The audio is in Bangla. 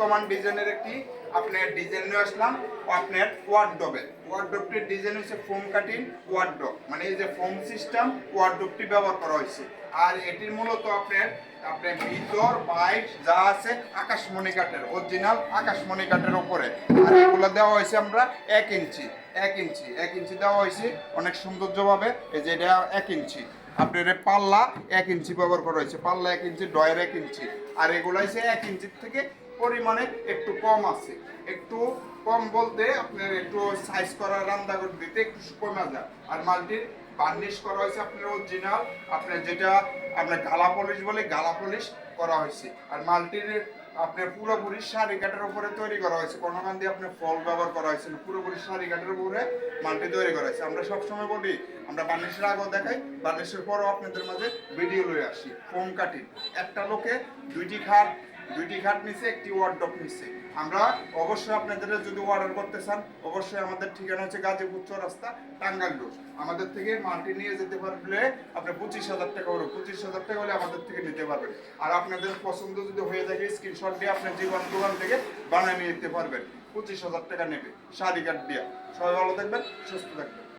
কমান ডিজাইনের একটি, আপনার ডিজাইন নিয়ে আসলাম, আপনার ওয়ার্ডরোবের ওয়ার্ডরোবটির ডিজাইন হচ্ছে ফোম কাটিং ওয়ার্ডরোব মানে এই যে ফোম সিস্টেম ওয়ার্ডরোবটি ব্যবহার করা হয়েছে আর এটির মূলত আপনার আপনার ভিতর বাইট যা আছে আকাশমণি কাঠের অরিজিনাল আকাশমণি কাঠের উপরে। আর এগুলো দেওয়া হয়েছে আমরা এক ইঞ্চি এক ইঞ্চি এক ইঞ্চি দেওয়া হয়েছে অনেক সৌন্দর্যভাবে, এই যে এটা এক ইঞ্চি। আপনার পাল্লা এক ইঞ্চি ব্যবহার করা হয়েছে পাল্লা এক ইঞ্চি ডয়ের এক ইঞ্চি। আর এগুলো হয়েছে এক ইঞ্চির থেকে পরিমাণে একটু কম আছে। একটু কম বলতে আপনার একটু সাইজ করা রান্না করে দিতে একটু কমে যায়। আর মালটির বার্নিশ করা হয়েছে আপনার অরিজিনাল আপনার যেটা আপনার গালা পলিশ বলে গালা পলিশ করা হয়েছে। আর মালটির আপনার পুরোপুরি শাড়ি কাঠের উপরে তৈরি করা হয়েছে। কোনো কান দিয়ে আপনার ফল ব্যবহার করা হয়েছে পুরোপুরি শাড়ি কাঠের উপরে মালটি তৈরি করা হয়েছে। আমরা সবসময় বলি, আমরা বার্নিশের আগেও দেখাই বার্নিশের পরও আপনাদের মাঝে ভিডিও লয়ে আসি। ফোম কাটিং একটা লোকে দুইটি খাট দুইটি খাট নিছে, একটি ওয়ার্ডরোব নিছে। আমরা অবশ্যই আপনাদের যদি অর্ডার করতে চান, অবশ্যই আমাদের ঠিকানা হচ্ছে গাজীপুর চৌরাস্তা, টাঙ্গাইল। রোড আমাদের থেকে মাল্টি নিয়ে যেতে পারলে আপনি পঁচিশ হাজার টাকা হলো পঁচিশ হাজার টাকা হলে আমাদের থেকে নিতে পারবেন। আর আপনাদের পছন্দ যদি হয়ে থাকে স্ক্রিনশট দিয়ে আপনি জীবন দোকান থেকে বানিয়ে নিয়ে নিতে পারবেন। পঁচিশ হাজার টাকা নেবে, শাড়ি কাঠ দিয়ে। সবাই ভালো থাকবেন, সুস্থ থাকবেন।